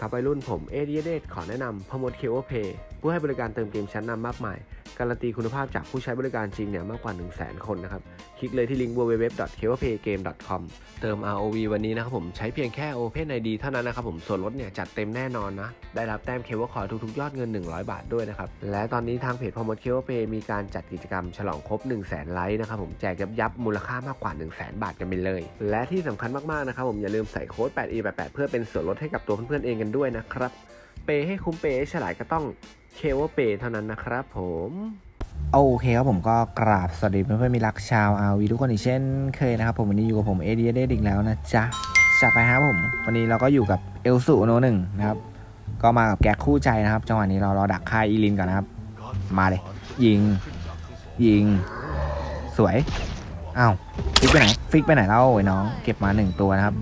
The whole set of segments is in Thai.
ครับวัยรุ่นผมเอเดียเดขอแนะนำพมดเคโอเพย์ผู้ให้บริการเติมเกมชั้นนำมากมาย การันตีคุณภาพจากผู้ใช้บริการจริงเนี่ยมากกว่า 1 0 0 0 0แคนนะครับ คลิกเลยที่ลิงก์ www.keopaygame.com เติม ROV วันนี้นะครับผมใช้เพียงแค่ Open ID เท่านั้นนะครับผมส่วนลดเนี่ยจัดเต็มแน่นอนนะ ได้รับแต้มเคเบิลคอยทุกๆ ยอดเงิน 100 บาทด้วยนะครับ และตอนนี้ทางเพจพมดเคโอเพย์มีการจัดกิจกรรมฉลองครบ 1 0 0 0 0แสนไลค์นะครับผมแจกยับยับมูลค่ามากกว่า 1 0 0 0 0แสนบาทกันไปเลย และที่สำคัญมากๆนะครับผมอย่าลืมใส่โค้ด 8e88 เพื่อเป็นส่วนลดให้กับตัวเพื่อนๆเองกันด้วยนะครับเปย์ให้คุ้มเปให้ฉลาดก็ต้อง เคเบิลเปย์เท่านั้นนะครับผมโอเคครับผมก็กราบสวัสดีเพื่อนๆมีรักชาวอาวีทุกคนอีกเช่นเคยนะครับผมวันนี้อยู่กับผมเอเดียเดอีกแล้วนะจ๊ะจัดไปครับผมวันนี้เราก็อยู่กับเอลสูโนหนึ่งนะครับก็มากับแก๊กคู่ใจนะครับจังหวะนี้เรารอดักค่ายอีลินก่อนนะครับ มาเลย ยิง ยิง สวยอ้าวฟิกไปไหนฟิกไปไหนเล่าไอ้น้อง เก็บมาหนึ่งตัวนะครับ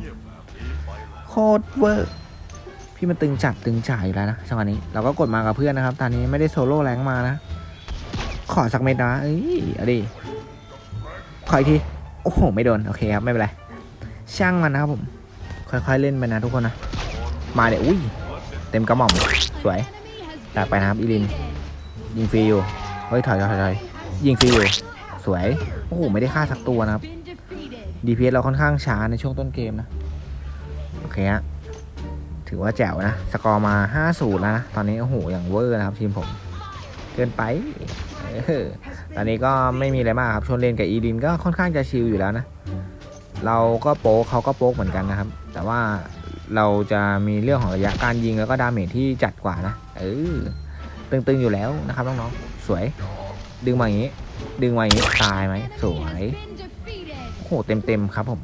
โคตรเวอร์ พี่มันตึงจัดตึงจ่ายอยู่แล้วนะจังหวะนี้เราก็กดมากับเพื่อนนะครับตอนนี้ไม่ได้โซโล่แรงมานะ ขอสักเม็ดนะเอ้ยอาดิขออีกทีโอ้โหไม่โดนโอเคครับไม่เป็นไรช่างมันนะครับผม ค่อยๆเล่นไปนะทุกคนนะ มาเดี๋ยวอุ้ยเต็มกระหม่อมสวยตัดไปนะครับอีลิน ยิงฟรีอยู่เฮ้ยถอยถอยถอยถอยยิงฟรีอยู่สวยโอ้โหไม่ได้ฆ่าสักตัวนะครับ DPS เราค่อนข้างช้าในช่วงต้นเกมนะ โอเคฮะ ถือว่าแจ๋วนะ สกอร์มา 5-0 แล้วนะ ตอนนี้โอ้โห อย่างเวอร์นะครับทีมผม เกินไป ตอนนี้ก็ไม่มีอะไรมากครับ ชนเลนกับอีลินก็ค่อนข้างจะชิลอยู่แล้วนะ เราก็โป๊กเขาก็โป๊กเหมือนกันนะครับ แต่ว่าเราจะมีเรื่องของระยะการยิงแล้วก็ดาเมจที่จัดกว่านะ เออ ตึงๆอยู่แล้วนะครับน้องๆ สวย ดึงมาอย่างนี้ ดึงมาอย่างนี้ ตายไหม สวย โอ้โห เต็มๆครับผม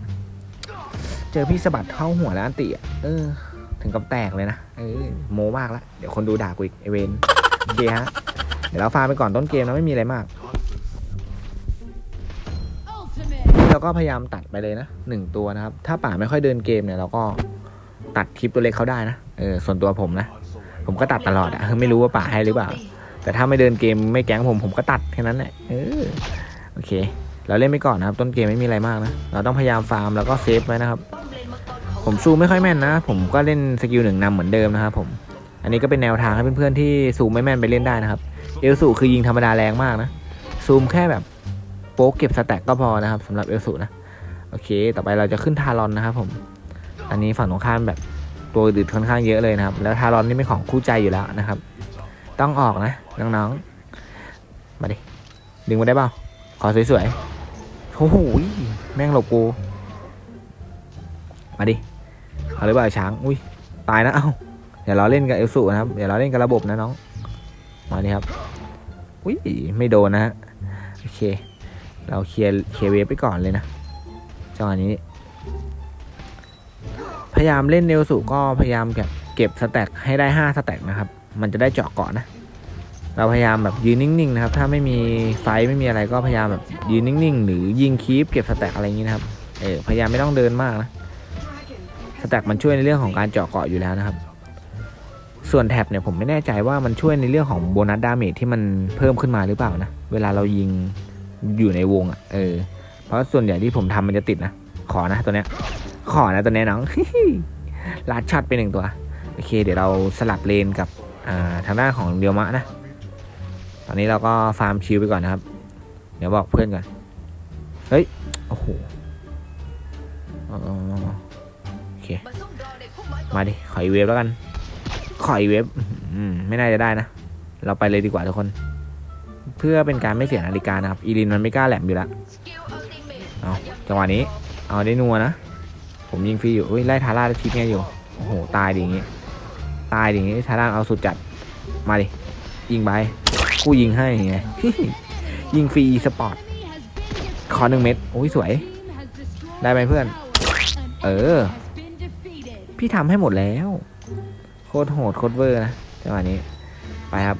เจอพี่สะบัดเข้าหัวแล้วอันติอะ เออ ถึงกับแตกเลยนะเออโมมากแล้วเดี๋ยวคนดูด่ากูอีกไอเวนโอเคฮะเดี๋ยวเราฟาร์มไปก่อนต้นเกมนะไม่มีอะไรมาก เราก็พยายามตัดไปเลยนะหนึ่งตัวนะครับ ถ้าป่าไม่ค่อยเดินเกมเนี่ยเราก็ตัดคลิปตัวเล็กเขาได้นะเออส่วนตัวผมนะ ผมก็ตัดตลอดอะไม่รู้ว่าป่าให้หรือเปล่า แต่ถ้าไม่เดินเกมไม่แก๊งผมผมก็ตัดแค่นั้นแหละเออโอเค เราเล่นไปก่อนนะครับ ต้นเกมไม่มีอะไรมากนะ เราต้องพยายามฟาร์มแล้วก็เซฟไว้นะครับ ผมซูมไม่ค่อยแม่นนะ ผมก็เล่นสกิลหนึ่งนำเหมือนเดิมนะครับผม อันนี้ก็เป็นแนวทางให้เพื่อนๆที่ซูมไม่แม่นไปเล่นได้นะครับ เอลสูคือยิงธรรมดาแรงมากนะ ซูมแค่แบบโป๊กเก็บสแต็กก็พอนะครับสำหรับเอลสูนะ โอเค ต่อไปเราจะขึ้นทารอนนะครับผม อันนี้ฝั่งตรงข้ามแบบตัวดืดค่อนข้างเยอะเลยนะครับ แล้วทารอนนี่เป็นของคู่ใจอยู่แล้วนะครับ ต้องออกนะน้องๆ มาดิ ดึงมาได้เปล่า ขอสวยๆ โอ้โห แม่งหลบกู มาดิ เอาเลยเปล่าช้างอุ้ยตายนะเอ้าเดี๋ยวเราเล่นกับเอลสูนะครับเดี๋ยวเราเล่นกับระบบนะน้องมาดิครับอุ้ยไม่โดนนะฮะโอเค เราเคลียร์เคลียร์เวฟไปก่อนเลยนะจังหวะนี้ พยายามเล่นเนลสุก็พยายามเก็บเก็บสแต็กให้ได้ห้าสแต็กนะครับ มันจะได้เจาะเกาะนะ เราพยายามแบบยืนนิ่งๆนะครับ ถ้าไม่มีไฟไม่มีอะไรก็พยายามแบบยืนนิ่งๆ หรือยิงคีปเก็บสแต็กอะไรอย่างนี้นะครับเออพยายามไม่ต้องเดินมากนะ สแต็กมันช่วยในเรื่องของการเจาะเกาะอยู่แล้วนะครับ ส่วนแท็บเนี่ยผมไม่แน่ใจว่ามันช่วยในเรื่องของโบนัสดาเมจที่มันเพิ่มขึ้นมาหรือเปล่านะ เวลาเรายิงอยู่ในวงอะ่ะ เออ เพราะส่วนใหญ่ที่ผมทำมันจะติดนะ ขอนะตัวเนี้ย ขอนะตัวเนี้ยน้องลัดช็อตไปหนึ่งตัว โอเค เดี๋ยวเราสลับเลนกับทางด้านของเดียวมะนะ ตอนนี้เราก็ฟาร์มชิลไปก่อนนะครับ เดี๋ยวบอกเพื่อนก่อน เฮ้ย โอ้โห มาดิ ขออีเวฟแล้วกัน ขออีเวฟไม่น่าจะได้นะ เราไปเลยดีกว่าทุกคน เพื่อเป็นการไม่เสียนาฬิกานะครับ อีลินมันไม่กล้าแหลมอยู่แล้วเอาจังหวะนี้ เอาได้นัวนะ ผมยิงฟรีอยู่อุ้ยไล่ทาร่าได้ทิปไงอยู่ โอ้โห ตายดิอย่างงี้ ตายดิอย่างงี้ทาร่าเอาสุดจัด มาดิ ยิงไป กูยิงให้ไง ยิงฟรีสปอร์ต ขอหนึ่งเม็ด โอ้ยสวย ได้ไหมเพื่อน เออ พี่ทำให้หมดแล้ว โคตรโหดโคตรเวอร์นะจังหวะนี้ ไปครับ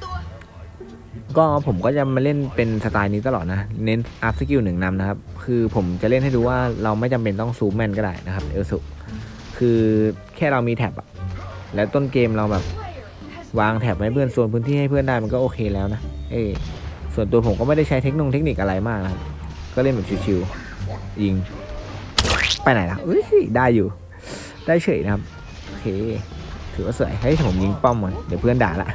ก็ผมก็จะมาเล่นเป็นสไตล์นี้ตลอดนะ เน้นอัพสกิลหนึ่งนำนะครับ คือผมจะเล่นให้ดูว่าเราไม่จำเป็นต้องซูมแมนก็ได้นะครับ เอลสุคือแค่เรามีแท็บอะแล้วต้นเกมเราแบบ วางแท็บไว้เพื่อนโซนพื้นที่ให้เพื่อนได้มันก็โอเคแล้วนะ เออส่วนตัวผมก็ไม่ได้ใช้เทคโนโลยีเทคนิคอะไรมากนะครับ ก็เล่นแบบชิวๆยิง ไปไหนล่ะเอ้ยได้อยู่ ได้เฉยนะครับ โอเค ถือว่าสวยเฮ้ผมยิงป้อมมันเดี๋ยวเพื่อนด่าละ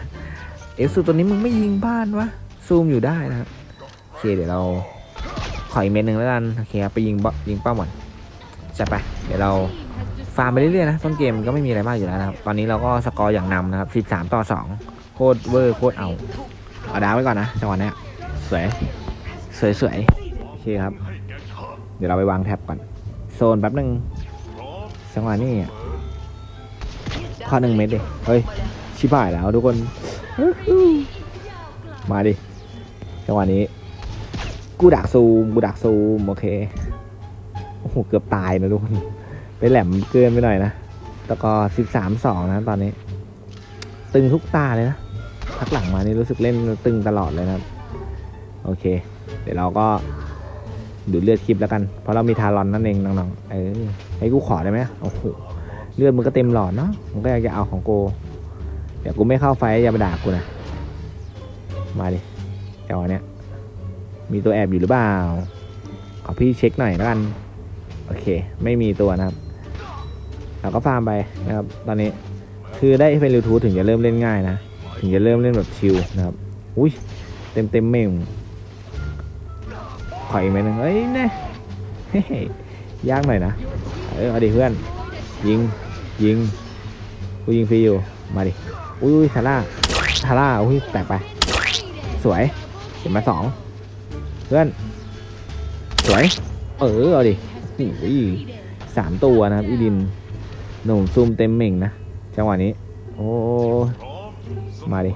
เอฟซูตัวนี้มึงไม่ยิงบ้านวะ ซูมอยู่ได้นะครับ โอเค เดี๋ยวเราขออีกเม็ดหนึ่งแล้วกัน โอเคครับ ไปยิงบยิงป้อมก่อนจัดไป เดี๋ยวเราฟาร์มไปเรื่อยๆนะ ต้นเกมก็ไม่มีอะไรมากอยู่แล้วนะครับ ตอนนี้เราก็สกอร์อย่างนำนะครับ 13 ต่อ 2 โคตรเวอร์โคตรเอา เอาดาวไว้ก่อนนะจังหวะนี้สวย สวยสวยโอเคครับ เดี๋ยวเราไปวางแท็บก่อน โซนแป๊บหนึ่ง จังหวะนี้อะข้อหนึ่งเม็ดดิเฮ้ย ชิบหายแล้วทุกคน มาดิ จังหวะนี้ กูดักซูม กูดักซูม โอเค โอ้โห เกือบตายนะทุกคน ไปแหลมเกินไปหน่อยนะต่ก็สิบสามสองนะตอนนี้ ตึงทุกตาเลยนะพักหลังมานี่รู้สึกเล่นตึงตลอดเลยนะโอเค เดี๋ยวเราก็ดูเลือดคลิปแล้วกัน เพราะเรามีทารอนนั่นเองน้องๆ เออ ให้กูขอได้ไหมโอ้โหเลือดมึงก็เต็มหลอดเนาะมึงก็อยากจะเอาของโกเดี๋ยวกูไม่เข้าไฟอย่ามาด่ากูนะมาดิเจ้าอันเนี้ยมีตัวแอบอยู่หรือเปล่าขอพี่เช็คหน่อยแล้วกันโอเค ไม่มีตัวนะครับเราก็ฟาร์มไปนะครับ ตอนนี้คือได้เป็นริวทูถึงจะเริ่มเล่นง่ายนะถึงจะเริ่มเล่นแบบชิลนะครับอุ้ยเต็มเต็มเมงขออีกไหมหนึ่งเอ้ยเน่เฮ้ยยากหน่อยนะ เออเอาดิเพื่อน ยิง ยิง กูยิงฟรีอยู่ มาดิ อุ้ยทาร่าทาร่าอุ้ยแตกไป สวย เห็นมาสอง เพื่อน สวย เออ เอาดิโอ้ยสามตัวนะครับอีดิน หนุ่มซูมเต็มเหม่งนะ จังหวะนี้ โอ้ มาดิ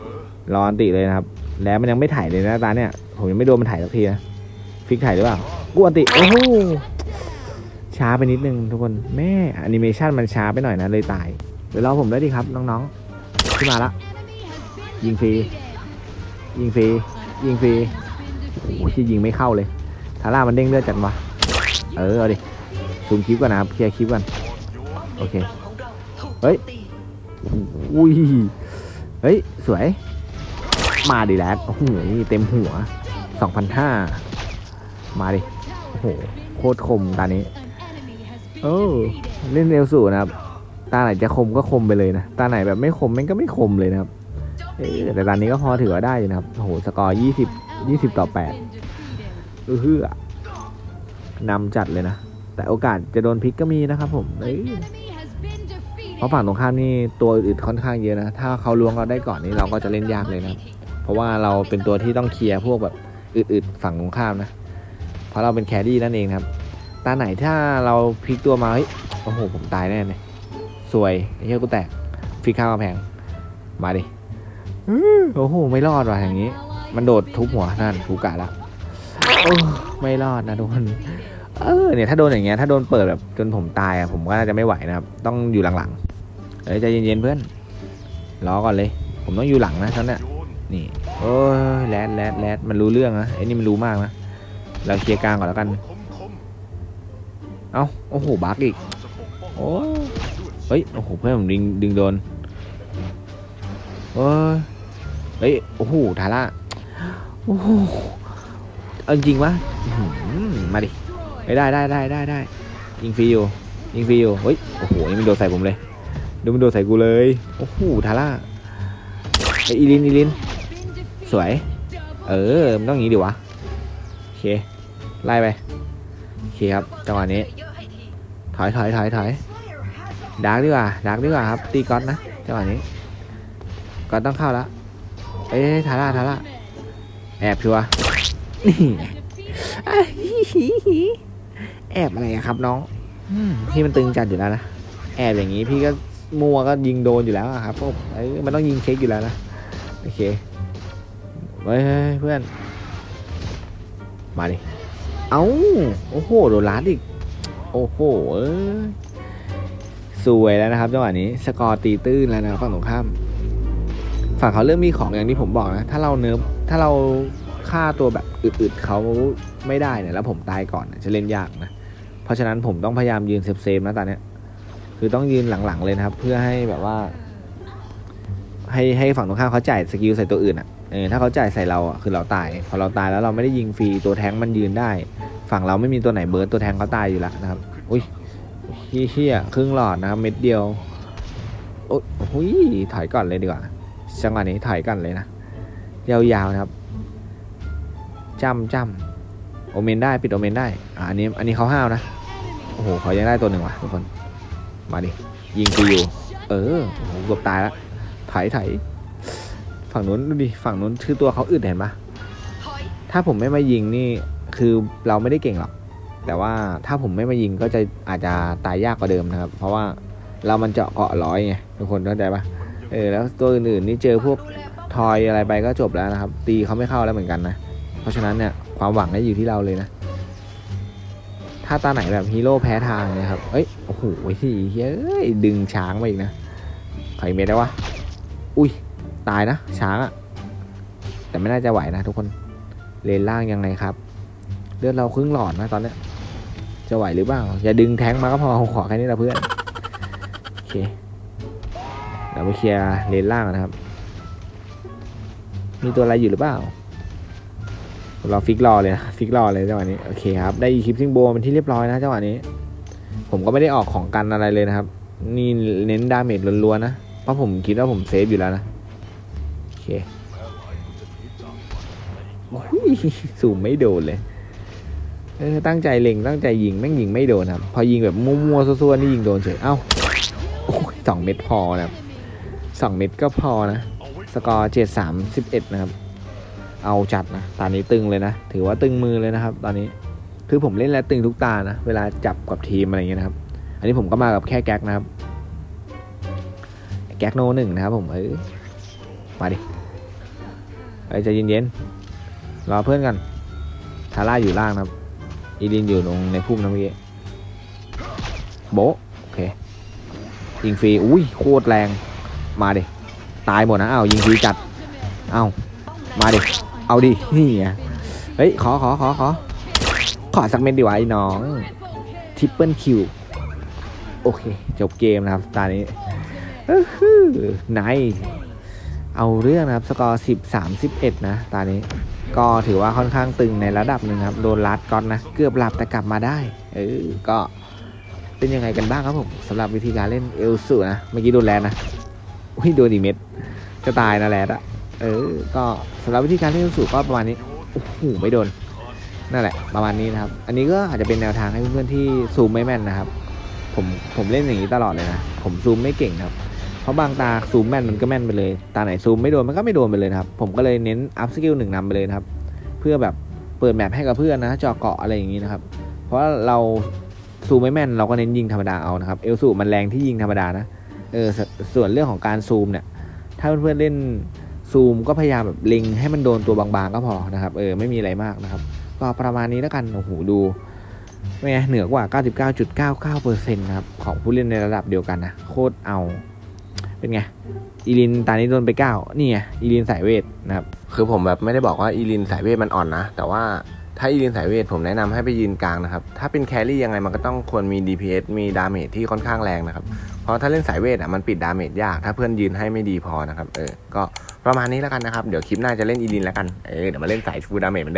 รออันติเลยนะครับ แล้วมันยังไม่ถ่ายเลยนะตาเนี่ย ผมยังไม่โดนมันถ่ายสักทีนะ ฟิกถ่ายหรือเปล่า กูอันติ โอ้โห ช้าไปนิดนึงทุกคนแม่แอนิเมชันมันช้าไปหน่อยนะเลยตาย เดี๋ยวรอผมได้ดีครับน้องๆขึ้นมาละยิงฟรียิงฟรียิงฟรีโอ้โหที่ยิงไม่เข้าเลยทาร่ามันเด้งเลือดจัดวะเออเอาดิซูมคลิปก่อนนะครับเคลียร์คลิปก่อนโอเคเฮ้ยอุ้ยเฮ้ยสวย มาดิแลดโอ้โหเต็มหัว2,500มาดิโอ้โหโคตรคมตานี้ เออเล่นเร็วสูนะครับ ตาไหนจะคมก็คมไปเลยนะ ตาไหนแบบไม่คมมันก็ไม่คมเลยนะครับเออแต่ตอนนี้ก็พอถือว่าได้อยู่นะครับ โอ้โห สกอร์ยี่สิบยี่สิบต่อแปดเออเฮือนำจัดเลยนะ แต่โอกาสจะโดนพลิกก็มีนะครับผมเอ้ยเพราะฝั่งตรงข้ามนี่ตัวอึดๆค่อนข้างเยอะนะ ถ้าเขาล้วงเราได้ก่อนนี่เราก็จะเล่นยากเลยนะ เพราะว่าเราเป็นตัวที่ต้องเคลียร์พวกแบบอึดๆฝั่งตรงข้ามนะ เพราะเราเป็นแครี่นั่นเองครับ ตาไหนถ้าเราพลิกตัวมาเฮ้ยโอ้โหผมตายแน่เลยสวยไอ้เหี้ยกูแตกฟิกข้าวกำแพงมาดิโอ้โหไม่รอดว่ะอย่างนี้ มันโดดทุบหัวนั่นกูกะละไม่รอดนะทุกคนเออเนี่ยถ้าโดนอย่างเงี้ยถ้าโดนเปิดแบบจนผมตายอะผมก็น่าจะไม่ไหวนะครับต้องอยู่หลังๆเอ้ยใจเย็นๆเพื่อนรอก่อนเลย ผมต้องอยู่หลังนะท่านเนี่ยนี่โอ้ยแรดแรดแรดมันรู้เรื่องนะไอ้นี่มันรู้มากนะเราเคลียร์กลางก่อนแล้วกัน เอ้าโอ้โหบักอีกโอ้เฮ้ยโอ้โหเพื่อนผมดึงดึงโดนเฮ้ยเฮ้ยโอ้โหทาร่าโอ้โหเอาจริงวะมาดิได้ได้ได้ได้ได้ยิงฟรีอยู่ยิงฟรีอยู่เฮ้ยโอ้โหนี่มันโดนใส่ผมเลยดูมันโดนใส่กูเลยโอ้โหทาร่าไออีลินอีลินสวย เออมันต้องอย่างนี้ดิวะโอเคไล่ไป เคครับจังหวะนี้ ถอยถอยถอยถอยดาร์กดีกว่าดาร์กดีกว่าครับตีก๊อตนะจังหวะนี้ก๊อตต้องเข้าแล้วเอ้ยทาร่าทาร่าแอบชัวนี่แอบอะไรครับน้องพี่มันตึงจัดอยู่แล้วนะแอบอย่างนี้พี่ก็มัวก็ยิงโดนอยู่แล้วครับพวกมันต้องยิงเช็คอยู่แล้วนะโอเคเฮ้ยเพื่อน มาดิ เอ้า โอ้โห โดนลัดอีก โอ้โห เอ้ยสวยแล้วนะครับจังหวะนี้ สกอร์ตีตื้นแล้วนะฝั่งตรงข้าม ฝั่งเขาเริ่มมีของอย่างที่ผมบอกนะ ถ้าเราเนิร์ฟถ้าเราฆ่าตัวแบบอึดๆเขาไม่ได้เนี่ยแล้วผมตายก่อนจะเล่นยากนะ เพราะฉะนั้นผมต้องพยายามยืนเซฟๆนะตอนนี้คือต้องยืนหลังๆเลยนะครับ เพื่อให้แบบว่า ให้ให้ฝั่งตรงข้ามเขาจ่ายสกิลใส่ตัวอื่นอะ เออถ้าเขาจ่ายใส่เราอะคือเราตาย พอเราตายแล้วเราไม่ได้ยิงฟรีตัวแทงมันยืนได้ ฝั่งเราไม่มีตัวไหนเบิร์ดตัวแทงเขาตายอยู่แล้วนะครับอุ้ยเฮี้ยครึ่งหลอดนะครับเม็ดเดียวโอ้ยโอ้ยถอยก่อนเลยดีกว่าจังหวะนี้ถอยก่อนเลยนะยาวๆนะครับจำจำโอเมนได้ปิดโอเมนได้อ่าอันนี้อันนี้เขาห้าวนะโอ้โหเขายังได้ตัวหนึ่งว่ะทุกคนมาดิยิงกูอยู่เออโอ้โหเกือบตายแล้วไถไถ ฝั่งนู้นดูดิฝั่งนู้นคือตัวเขาอึดเห็นปะถ้าผมไม่มายิงนี่คือเราไม่ได้เก่งหรอก แต่ว่าถ้าผมไม่มายิงก็จะอาจจะตายยากกว่าเดิมนะครับ เพราะว่าเรามันเจาะเกาะร้อยไงทุกคนเข้าใจปะเออแล้วตัวอื่นๆนี่เจอพวกทอยอะไรไปก็จบแล้วนะครับ ตีเขาไม่เข้าแล้วเหมือนกันนะ เพราะฉะนั้นเนี่ยความหวังเนี่ยอยู่ที่เราเลยนะ ถ้าตาไหนแบบฮีโร่แพ้ทางเนี่ยครับเอ้ยโอ้โหเฮ้ยดึงช้างมาอีกนะใครเมตได้วะอุ้ย ตายนะ ช้างอะแต่ไม่น่าจะไหวนะทุกคน เลนล่างยังไงครับ เลือดเราครึ่งหลอดนะตอนเนี้ยจะไหวหรือเปล่า อย่าดึงแท้งมาก็พอขอแค่นี้ละเพื่อน โอเค เดี๋ยวไปเคลียร์เลนล่างนะครับ มีตัวอะไรอยู่หรือเปล่า เราฟิกรอเลยนะ ฟิกรอเลยจังหวะนี้ โอเคครับ ได้อีคลิปซิงโบเป็นที่เรียบร้อยนะจังหวะนี้ ผมก็ไม่ได้ออกของกันอะไรเลยนะครับ นี่เน้นดาเมจล้วนๆนะ เพราะผมคิดว่าผมเซฟอยู่แล้วนะ สูมไม่โดนเลยเออตั้งใจเล็งตั้งใจยิงแม่งยิงไม่โดนครับ พอยิงแบบมั่วๆซั่วๆนี่ยิงโดนเฉยเอ้าสองเม็ดพอนะครับสองเม็ดก็พอนะ สกอร์เจ็ดสามสิบเอ็ดนะครับ เอาจัดนะตอนนี้ตึงเลยนะ ถือว่าตึงมือเลยนะครับ ตอนนี้คือผมเล่นแล้วตึงทุกตานะ เวลาจับกับทีมอะไรเงี้ยนะครับ อันนี้ผมก็มากับแค่แก๊กนะครับ แก๊กโนหนึ่งนะครับผมเออมาดิ เอ้ยใจเย็นๆรอเพื่อนกันทาร่าอยู่ล่างนะครับ อีลินอยู่ตรงในพุ่มนะเมื่อกี้โบโอเคยิงฟรีอุ้ยโคตรแรงมาดิตายหมดนะอ้าวยิงฟรีจัดเอ้ามาดิเอาดินี่ไงเฮ้ยขอขอขอขอขอสักเม็ดดีวะไอ้น้องทิปเปิลคิวโอเค จบเกมนะครับตอนนี้อื้อหือนาย เอาเรื่องนะครับสกอร์สิบสามสิบเอ็ดนะตอนนี้ก็ถือว่าค่อนข้างตึงในระดับหนึ่งครับโดนลัดก๊อตนะเกือบหลับแต่กลับมาได้เออก็เป็นยังไงกันบ้างครับผมสำหรับวิธีการเล่นเอลสูนะเมื่อกี้โดนแลนนะอุ้ยโดนอีเม็ดจะตายนะแลดอะเออก็สำหรับวิธีการเล่นเอลสูก็ประมาณนี้โอ้โหไม่โดนนั่นแหละประมาณนี้นะครับ อันนี้ก็อาจจะเป็นแนวทางให้เพื่อนๆที่ซูมไม่แม่นนะครับ ผมผมเล่นอย่างนี้ตลอดเลยนะ ผมซูมไม่เก่งครับ เพราะบางตาซูมแม่นมันก็แม่นไปเลย ตาไหนซูมไม่โดนมันก็ไม่โดนไปเลยนะครับ ผมก็เลยเน้นอัพสกิลหนึ่งนำไปเลยนะครับ เพื่อแบบเปิดแมปให้กับเพื่อนนะจาะเกาะอะไรอย่างนี้นะครับ เพราะเราซูมไม่แม่นเราก็เน้นยิงธรรมดาเอานะครับเอลสูมันแรงที่ยิงธรรมดานะเออสส่วนเรื่องของการซูมเนี่ย ถ้าเพื่อนๆเล่นซูมก็พยายามแบบเล็งให้มันโดนตัวบางๆก็พอนะครับ เออไม่มีอะไรมากนะครับ ก็ประมาณนี้แล้วกันโอ้โหดูเป็นไงเหนือกว่า 99.99%นะครับของผู้เล่นในระดับเดียวกันนะโคตรเอา เป็นไงอีลินตานี้โดนไป9นี่ไงอีลินสายเวทนะครับคือผมแบบไม่ได้บอกว่าอีลินสายเวทมันอ่อนนะ แต่ว่าถ้าอีลินสายเวทผมแนะนำให้ไปยืนกลางนะครับ ถ้าเป็นแครี่ยังไงมันก็ต้องควรมี DPS มีดาเมจที่ค่อนข้างแรงนะครับ เพราะถ้าเล่นสายเวทอะมันปิดดาเมจยาก ถ้าเพื่อนยืนให้ไม่ดีพอนะครับ เออ ก็ประมาณนี้แล้วกันนะครับ เดี๋ยวคลิปหน้าจะเล่นอีลินแล้วกัน เออ เดี๋ยวมาเล่นสายฟูลดาเมจเหมือนเดิม